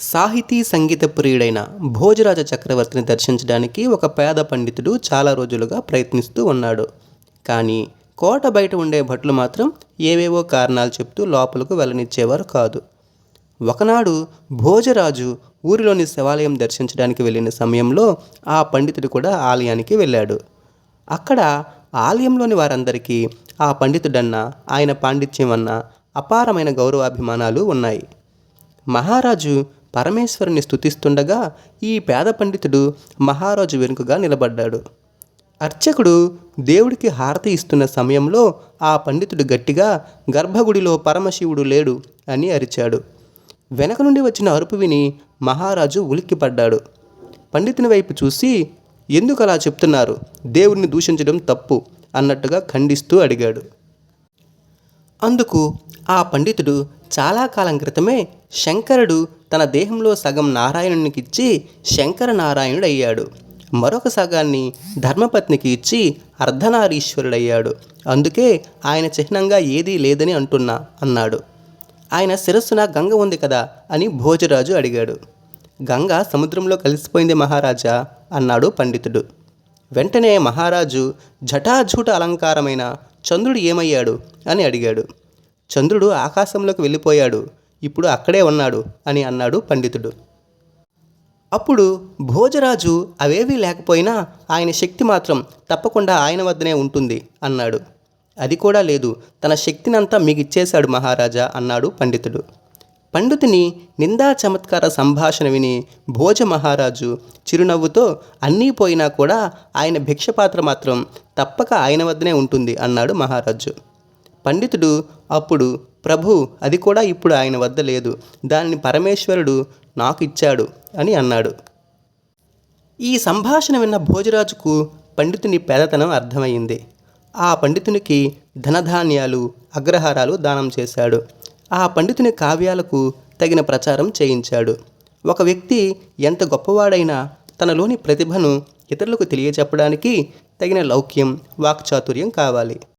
సాహితీ సంగీత ప్రియుడైన భోజరాజ చక్రవర్తిని దర్శించడానికి ఒక పేద పండితుడు చాలా రోజులుగా ప్రయత్నిస్తూ ఉన్నాడు. కానీ కోట బయట ఉండే భటులు మాత్రం ఏవేవో కారణాలు చెప్తూ లోపలకు వెళ్ళనిచ్చేవారు కాదు. ఒకనాడు భోజరాజు ఊరిలోని శివాలయం దర్శించడానికి వెళ్ళిన సమయంలో ఆ పండితుడు కూడా ఆలయానికి వెళ్ళాడు. అక్కడ ఆలయంలోని వారందరికీ ఆ పండితుడన్న ఆయన పాండిత్యం అన్న అపారమైన గౌరవాభిమానాలు ఉన్నాయి. మహారాజు పరమేశ్వరుని స్థుతిస్తుండగా ఈ పేద పండితుడు మహారాజు వెనుకగా నిలబడ్డాడు. అర్చకుడు దేవుడికి హారతి ఇస్తున్న సమయంలో ఆ పండితుడు గట్టిగా గర్భగుడిలో పరమశివుడు లేడు అని అరిచాడు. వెనక నుండి వచ్చిన అరుపు విని మహారాజు ఉలిక్కిపడ్డాడు. పండితుని వైపు చూసి ఎందుకు అలా చెప్తున్నారు? దేవుడిని దూషించడం తప్పు అన్నట్టుగా ఖండిస్తూ అడిగాడు. అందుకు ఆ పండితుడు చాలా కాలం క్రితమే శంకరుడు తన దేహంలో సగం నారాయణునికిచ్చి శంకర నారాయణుడు అయ్యాడు మరొక సగాన్ని ధర్మపత్నికి ఇచ్చి అర్ధనారీశ్వరుడయ్యాడు. అందుకే ఆయన చిహ్నంగా ఏదీ లేదని అంటున్నా అన్నాడు. ఆయన శిరస్సున గంగ ఉంది కదా అని భోజరాజు అడిగాడు. గంగ సముద్రంలో కలిసిపోయింది మహారాజా అన్నాడు పండితుడు. వెంటనే మహారాజు జటాజూట అలంకారమైన చంద్రుడు ఏమయ్యాడు అని అడిగాడు. చంద్రుడు ఆకాశంలోకి వెళ్ళిపోయాడు. ఇప్పుడు అక్కడే ఉన్నాడు అని అన్నాడు పండితుడు. అప్పుడు భోజరాజు అవేవీ లేకపోయినా ఆయన శక్తి మాత్రం తప్పకుండా ఆయన వద్దనే ఉంటుంది అన్నాడు. అది కూడా లేదు. తన శక్తినంతా మీకిచ్చేశాడు మహారాజా అన్నాడు పండితుడు. పండితుని నిందా చమత్కార సంభాషణ విని భోజ మహారాజు చిరునవ్వుతో అన్నీ పోయినా కూడా ఆయన భిక్షపాత్ర మాత్రం తప్పక ఆయన వద్దనే ఉంటుంది అన్నాడు మహారాజు. పండితుడు అప్పుడు ప్రభు అది కూడా ఇప్పుడు ఆయన వద్ద లేదు. దానిని పరమేశ్వరుడు నాకు ఇచ్చాడు అని అన్నాడు. ఈ సంభాషణ విన్న భోజరాజుకు పండితుని పేదతనం అర్థమైంది ఆ పండితునికి ధనధాన్యాలు అగ్రహారాలు దానం చేశాడు. ఆ పండితుని కావ్యాలకు తగిన ప్రచారం చేయించాడు. ఒక వ్యక్తి ఎంత గొప్పవాడైనా తనలోని ప్రతిభను ఇతరులకు తెలియచెప్పడానికి తగిన లౌక్యం వాక్చాతుర్యం కావాలి.